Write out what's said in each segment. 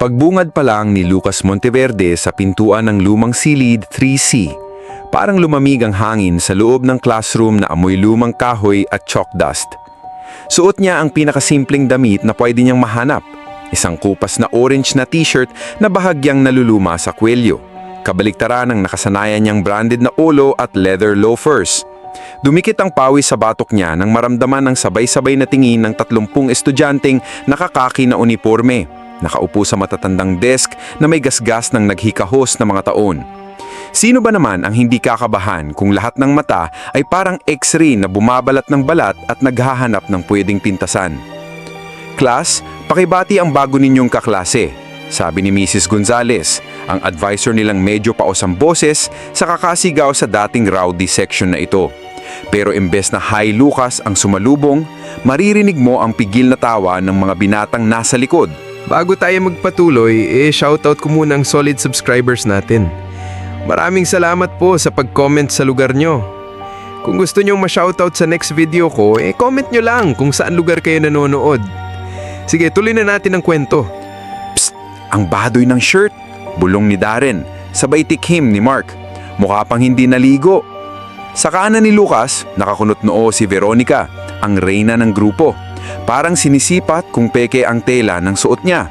Pagbungad pa lang ni Lucas Monteverde sa pintuan ng lumang silid 3C, parang lumamig ang hangin sa loob ng classroom na amoy lumang kahoy at chalk dust. Suot niya ang pinakasimpleng damit na pwede niyang mahanap, isang kupas na orange na t-shirt na bahagyang naluluma sa kwelyo. Kabaliktaran ng nakasanayan niyang branded na ulo at leather loafers. Dumikit ang pawis sa batok niya nang maramdaman ang sabay-sabay na tingin ng tatlumpung estudyanteng nakakaki na uniforme, nakaupo sa matatandang desk na may gasgas ng naghikahos na mga taon. Sino ba naman ang hindi kakabahan kung lahat ng mata ay parang x-ray na bumabalat ng balat at naghahanap ng pwedeng pintasan? Class, pakibati ang bago ninyong kaklase, sabi ni Mrs. Gonzales, ang advisor nilang medyo paos ang boses sa kakasigaw sa dating rowdy section na ito. Pero imbes na Hi Lucas ang sumalubong, maririnig mo ang pigil na tawa ng mga binatang nasa likod. Bago tayo magpatuloy, eh shoutout ko muna ang solid subscribers natin. Maraming salamat po sa pag-comment sa lugar nyo. Kung gusto nyong ma-shoutout sa next video ko, eh comment nyo lang kung saan lugar kayo nanonood. Sige, tuloy na natin ang kwento. Ang badoy ng shirt, bulong ni Darren, sabay tikhim ni Mark. Mukha pang hindi naligo. Sa kanan ni Lucas, nakakunot noo si Veronica, ang reyna ng grupo. Parang sinisipat kung peke ang tela ng suot niya.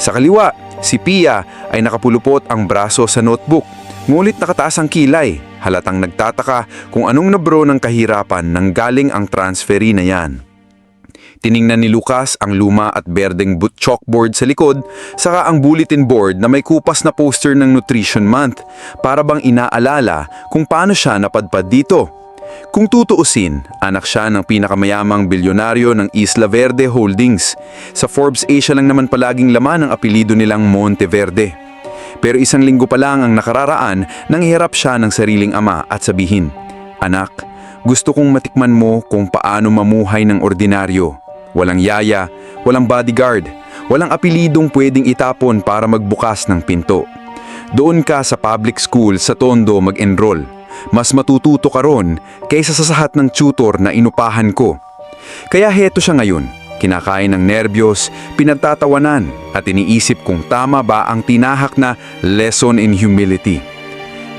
Sa kaliwa, si Pia ay nakapulupot ang braso sa notebook. Ngunit nakataas ang kilay, halatang nagtataka kung anong nabro ng kahirapan nang galing ang transferi na yan. Tiningnan ni Lucas ang luma at berdeng boot chalkboard sa likod, saka ang bulletin board na may kupas na poster ng Nutrition Month para bang inaalala kung paano siya napadpad dito. Kung tutuusin, anak siya ng pinakamayamang bilyonaryo ng Isla Verde Holdings. Sa Forbes Asia lang naman palaging laman ang apelido nilang Monteverde. Pero isang linggo pa lang ang nakararaan nang hirap siya ng sariling ama at sabihin, Anak, gusto kong matikman mo kung paano mamuhay ng ordinaryo. Walang yaya, walang bodyguard, walang apelidong pwedeng itapon para magbukas ng pinto. Doon ka sa public school sa Tondo mag-enroll. Mas matututo ka ron kaysa sa sahat ng tutor na inupahan ko. Kaya heto siya ngayon, kinakain ng nerbiyos, pinagtatawanan at iniisip kung tama ba ang tinahak na lesson in humility.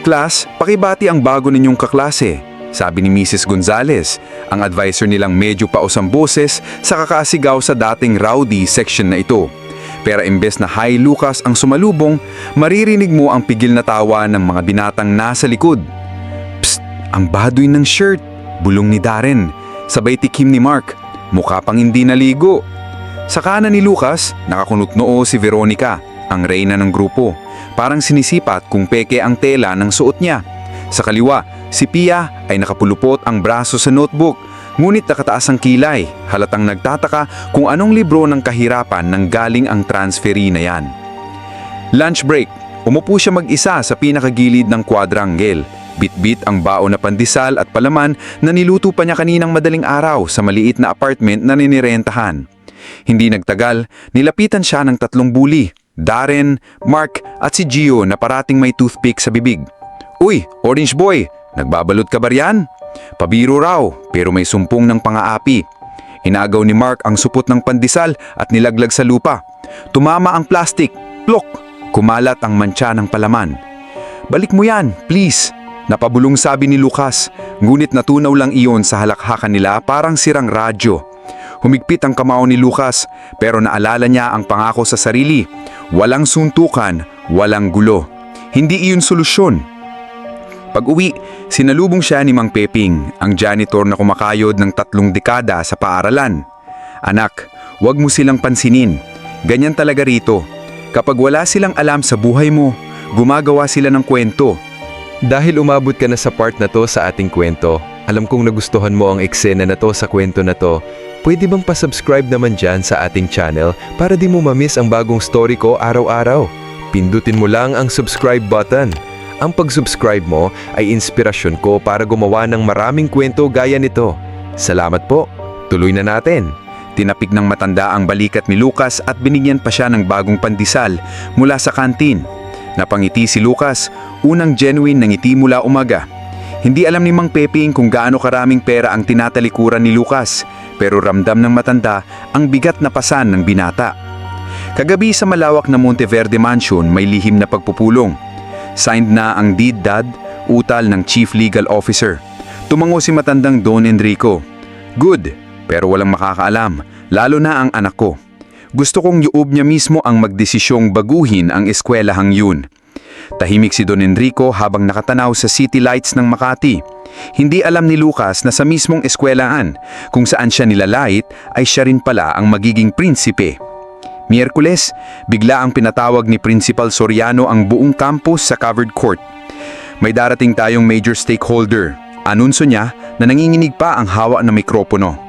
Class, pakibati ang bago ninyong kaklase, sabi ni Mrs. Gonzales, ang advisor nilang medyo paos ang boses sa kakasigaw sa dating rowdy section na ito. Pero imbes na Hi Lucas ang sumalubong, maririnig mo ang pigil na tawa ng mga binatang nasa likod. Ang baduy ng shirt, bulong ni Darren, sabay tikim ni Mark, mukha pang hindi naligo. Sa kanan ni Lucas, nakakunot noo si Veronica, ang reyna ng grupo. Parang sinisipat kung peke ang tela ng suot niya. Sa kaliwa, si Pia ay nakapulupot ang braso sa notebook, ngunit nakataas ang kilay, halatang nagtataka kung anong libro ng kahirapan nang galing ang transferi na yan. Lunch break, umupo siya mag-isa sa pinakagilid ng quadrangle. Bit-bit ang baon na pandesal at palaman na niluto pa niya kaninang madaling araw sa maliit na apartment na ninirentahan. Hindi nagtagal, nilapitan siya ng tatlong bully, Darren, Mark at si Gio na parating may toothpick sa bibig. Uy, Orange Boy, nagbabalot ka ba riyan? Pabiro raw, pero may sumpong ng pangaapi. Inagaw ni Mark ang supot ng pandesal at nilaglag sa lupa. Tumama ang plastic, plok, kumalat ang mantsa ng palaman. Balik mo yan, please. Napabulong sabi ni Lucas, ngunit natunaw lang iyon sa halakhakan nila parang sirang radyo. Humigpit ang kamao ni Lucas pero naalala niya ang pangako sa sarili. Walang suntukan, walang gulo. Hindi iyon solusyon. Pag-uwi, sinalubong siya ni Mang Peping, ang janitor na kumakayod ng tatlong dekada sa paaralan. Anak, huwag mo silang pansinin. Ganyan talaga rito. Kapag wala silang alam sa buhay mo, gumagawa sila ng kwento. Dahil umabot ka na sa part na to sa ating kwento, alam kong nagustuhan mo ang eksena na to sa kwento na to, pwede bang pasubscribe naman dyan sa ating channel para di mo mamiss ang bagong story ko araw-araw? Pindutin mo lang ang subscribe button. Ang pag-subscribe mo ay inspirasyon ko para gumawa ng maraming kwento gaya nito. Salamat po. Tuloy na natin. Tinapik ng matanda ang balikat ni Lucas at binigyan pa siya ng bagong pandesal mula sa kantin. Napangiti si Lucas, unang genuine na ngiti mula umaga. Hindi alam ni Mang Peping kung gaano karaming pera ang tinatalikuran ni Lucas, pero ramdam ng matanda ang bigat na pasan ng binata. Kagabi sa malawak na Monteverde Mansion may lihim na pagpupulong. Signed na ang deed dad, utal ng Chief Legal Officer. Tumango si matandang Don Enrico. Good, pero walang makakaalam, lalo na ang anak ko. Gusto kong yuob niya mismo ang magdesisyong baguhin ang eskwelahang yun. Tahimik si Don Enrico habang nakatanaw sa city lights ng Makati. Hindi alam ni Lucas na sa mismong eskwelahan, kung saan siya nilalait, ay siya rin pala ang magiging prinsipe. Miyerkules, bigla ang pinatawag ni Principal Soriano ang buong campus sa covered court. May darating tayong major stakeholder. Anunso niya na nanginginig pa ang hawak ng mikropono.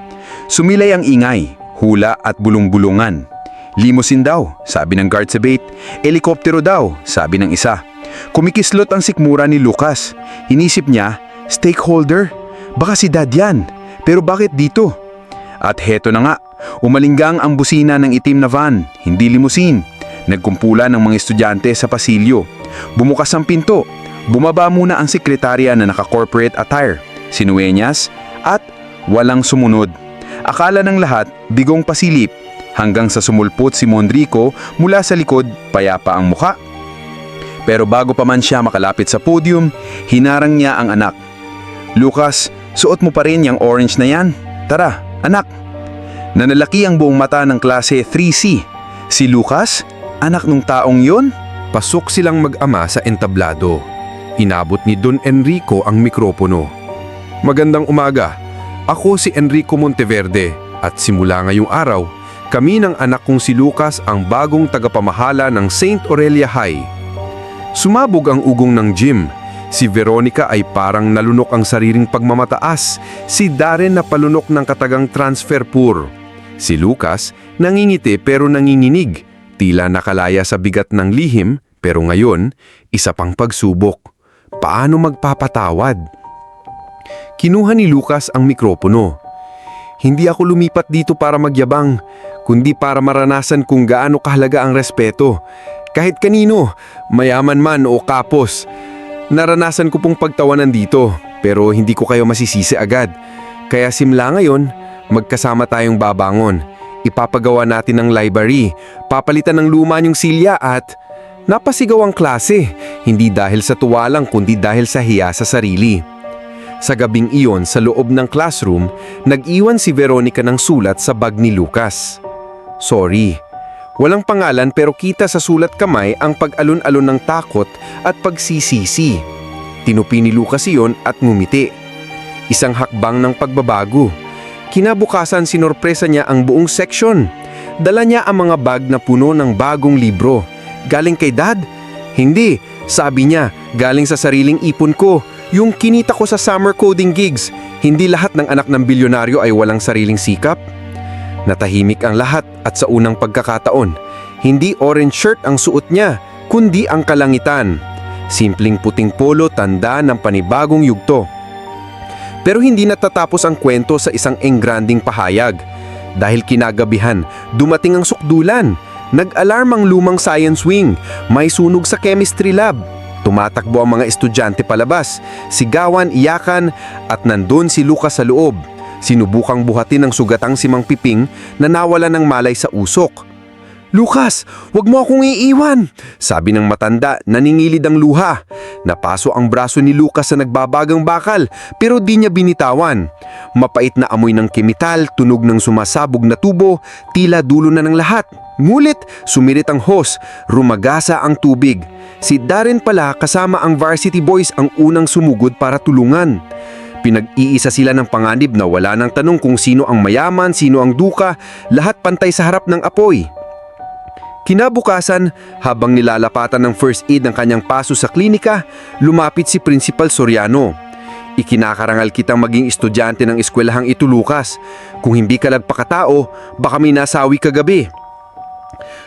Sumilay ang ingay, hula at bulong-bulungan. Limousine daw, sabi ng guard sa bait. Helikoptero daw, sabi ng isa. Kumikislot ang sikmura ni Lucas. Inisip niya, stakeholder? Baka si dad yan. Pero bakit dito? At heto na nga, umalinggang ang busina ng itim na van, hindi limousine. Nagkumpula ng mga estudyante sa pasilyo. Bumukas ang pinto. Bumaba muna ang sekretarya na naka-corporate attire, sinuenyas, at walang sumunod. Akala ng lahat, bigong pasilip, hanggang sa sumulpot si Mondrico mula sa likod, payapa ang muka. Pero bago pa man siya makalapit sa podium, hinarang niya ang anak. Lucas, suot mo pa rin yung orange na yan. Tara, anak. Nanalaki ang buong mata ng klase 3C. Si Lucas, anak nung taong yon? Pasok silang mag-ama sa entablado. Inabot ni Don Enrico ang mikropono. Magandang umaga. Ako si Enrico Monteverde at simula ngayong araw, kami ng anak kong si Lucas ang bagong tagapamahala ng St. Aurelia High. Sumabog ang ugong ng gym. Si Veronica ay parang nalunok ang sariling pagmamataas. Si Darren na palunok ng katagang transfer poor. Si Lucas nangingiti pero nanginginig. Tila nakalaya sa bigat ng lihim pero ngayon, isa pang pagsubok. Paano magpapatawad? Kinuha ni Lucas ang mikropono. Hindi ako lumipat dito para magyabang, kundi para maranasan kung gaano kahalaga ang respeto. Kahit kanino, mayaman man o kapos. Naranasan ko pong pagtawanan dito, pero hindi ko kayo masisisi agad. Kaya simula ngayon, magkasama tayong babangon. Ipapagawa natin ng library, papalitan ng luma niyong silya at napasigaw ang klase, hindi dahil sa tuwa lang kundi dahil sa hiya sa sarili. Sa gabing iyon sa loob ng classroom, nag-iwan si Veronica ng sulat sa bag ni Lucas. Sorry. Walang pangalan pero kita sa sulat kamay ang pag-alon-alon ng takot at pagsisisi. Tinupi ni Lucas iyon at ngumiti. Isang hakbang ng pagbabago. Kinabukasan sinorpresa niya ang buong section. Dala niya ang mga bag na puno ng bagong libro. Galing kay dad? Hindi, sabi niya, galing sa sariling ipon ko. Yung kinita ko sa summer coding gigs, hindi lahat ng anak ng bilyonaryo ay walang sariling sikap. Natahimik ang lahat at sa unang pagkakataon, hindi orange shirt ang suot niya, kundi ang kalangitan. Simpleng puting polo tanda ng panibagong yugto. Pero hindi natatapos ang kwento sa isang engranding pahayag. Dahil kinagabihan, dumating ang sukdulan. Nag-alarm ang lumang science wing. May sunog sa chemistry lab. Tumatakbo ang mga estudyante palabas, sigawan, iyakan, at nandun si Lucas sa loob. Sinubukang buhatin ng sugatang si Mang Piping na nawala ng malay sa usok. Lucas, wag mo akong iiwan! Sabi ng matanda, naningilid ang luha. Napaso ang braso ni Lucas sa nagbabagang bakal, pero di niya binitawan. Mapait na amoy ng kemital, tunog ng sumasabog na tubo, tila dulo na ng lahat. Ngulit, sumirit ang hose, rumagasa ang tubig. Si Darren pala kasama ang varsity boys ang unang sumugod para tulungan. Pinag-iisa sila ng panganib na wala ng tanong kung sino ang mayaman, sino ang duka, lahat pantay sa harap ng apoy. Kinabukasan, habang nilalapatan ng first aid ng kanyang paso sa klinika, lumapit si Principal Soriano. Ikinakarangal kitang maging estudyante ng eskwelahang ito, Lucas. Kung hindi ka nagpakatao, baka may nasawi kagabi.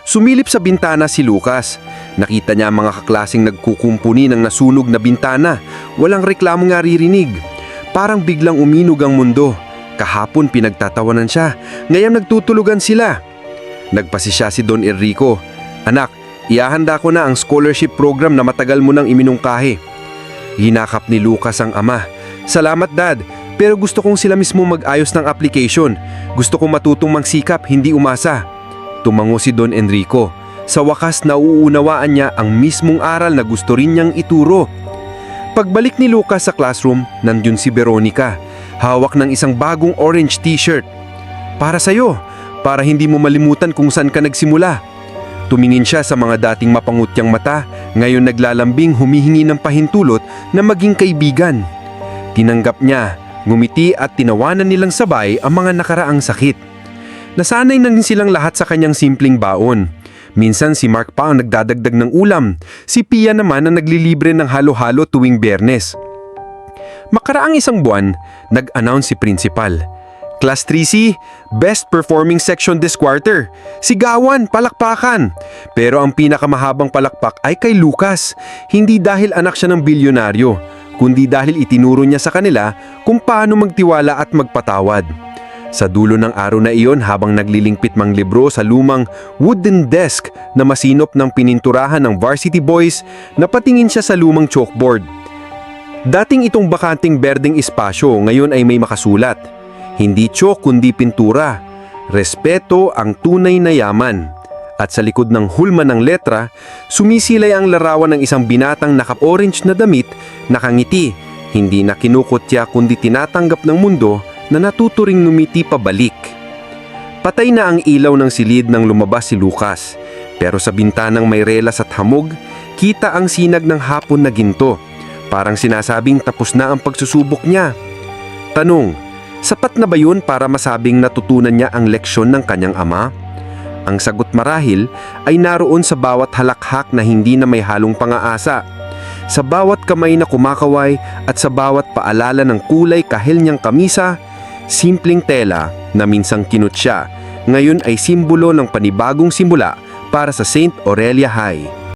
Sumilip sa bintana si Lucas. Nakita niya ang mga kaklasing nagkukumpuni ng nasunog na bintana. Walang reklamo nga ririnig. Parang biglang uminog ang mundo. Kahapon pinagtatawanan siya. Ngayon nagtutulugan sila. Nagpasisya si Don Enrico. Anak, iahanda ko na ang scholarship program na matagal mo nang iminungkahi. Hinakap ni Lucas ang ama. Salamat dad, pero gusto kong sila mismo mag-ayos ng application. Gusto kong matutong magsikap, hindi umasa. Tumango si Don Enrico. Sa wakas nauunawaan niya ang mismong aral na gusto rin niyang ituro. Pagbalik ni Lucas sa classroom, nandun si Veronica, hawak ng isang bagong orange t-shirt. Para sa'yo, para hindi mo malimutan kung saan ka nagsimula. Tumingin siya sa mga dating mapangutyang mata, ngayon naglalambing humihingi ng pahintulot na maging kaibigan. Tinanggap niya, ngumiti at tinawanan nilang sabay ang mga nakaraang sakit. Nasanay na silang lahat sa kanyang simpleng baon. Minsan si Mark pa ang nagdadagdag ng ulam, si Pia naman ang naglilibre ng halo-halo tuwing bernes. Makaraang isang buwan, nag-announce si Principal. Class 3C, Best Performing Section this quarter. Sigawan, palakpakan. Pero ang pinakamahabang palakpak ay kay Lucas. Hindi dahil anak siya ng bilyonaryo, kundi dahil itinuro niya sa kanila kung paano magtiwala at magpatawad. Sa dulo ng araw na iyon habang naglilingpit mang libro sa lumang wooden desk na masinop ng pininturahan ng varsity boys, napatingin siya sa lumang chalkboard. Dating itong bakanting berdeng espasyo ngayon ay may makasulat. Hindi tsyok kundi pintura. Respeto ang tunay na yaman. At sa likod ng hulma ng letra, sumisilay ang larawan ng isang binatang naka-orange na damit, nakangiti, hindi na kinukutya kundi tinatanggap ng mundo na natuturing numiti pabalik. Patay na ang ilaw ng silid nang lumabas si Lucas, pero sa bintanang may relas at hamog, kita ang sinag ng hapon na ginto. Parang sinasabing tapos na ang pagsusubok niya. Tanong, sapat na ba yun para masabing natutunan niya ang leksyon ng kanyang ama? Ang sagot marahil ay naroon sa bawat halakhak na hindi na may halong pangaasa. Sa bawat kamay na kumakaway at sa bawat paalala ng kulay kahil niyang kamisa, simpleng tela na minsang kinut siya, ngayon ay simbolo ng panibagong simula para sa St. Aurelia High.